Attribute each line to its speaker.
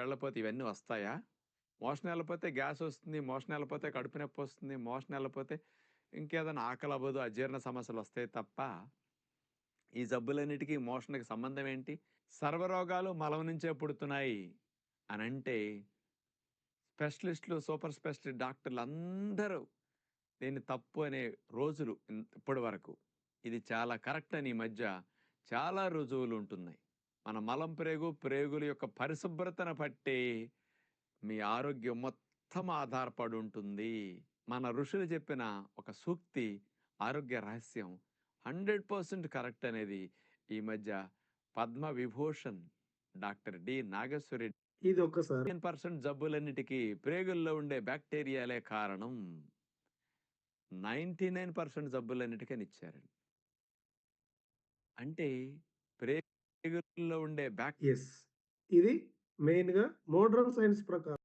Speaker 1: వెళ్ళపోతే ఇవన్నీ వస్తాయా? మోషన్ నెలపోతే గ్యాస్ వస్తుంది మోషన్ వెళ్ళపోతే కడుపు నొప్పి వస్తుంది మోషన్ వెళ్ళపోతే ఇంకేదైనా ఆకలి అవ్వదు అజీర్ణ సమస్యలొస్తాయి తప్ప, ఈ జబ్బులన్నిటికీ మోషన్‌కి సంబంధం ఏంటి? సర్వరోగాలు మలం నుంచే పుడుతున్నాయి అని అంటే స్పెషలిస్ట్‌లు, సూపర్ స్పెషలిస్ట్ డాక్టర్లందరూ దీన్ని తప్పు అనే రోజులు ఇప్పటి వరకు. ఇది చాలా కరెక్ట్ అని ఈ మధ్య చాలా రుజువులు ఉంటున్నాయి మన మలం ప్రేగు, ప్రేగుల యొక్క పరిశుభ్రతను బట్టి మీ ఆరోగ్యం మొత్తం ఆధారపడుంటుంది. మన ఋషులు చెప్పిన ఒక సూక్తి, ఆరోగ్య రహస్యం 100% కరెక్ట్ అనేది ఈ మధ్య పద్మ విభూషణ్ డాక్టర్ డి. నాగేశ్వరి
Speaker 2: ఇదొక్కసారి
Speaker 1: 10% జబ్బులన్నిటికి ప్రేగుల్లో ఉండే బ్యాక్టీరియాలే కారణం. 99% జబ్బులన్నిటికి అని ఇచ్చారండి. అంటే ఉండే బ్యాక్
Speaker 2: ఎస్. ఇది మెయిన్‌గా మోడర్న్ సైన్స్ ప్రకారం.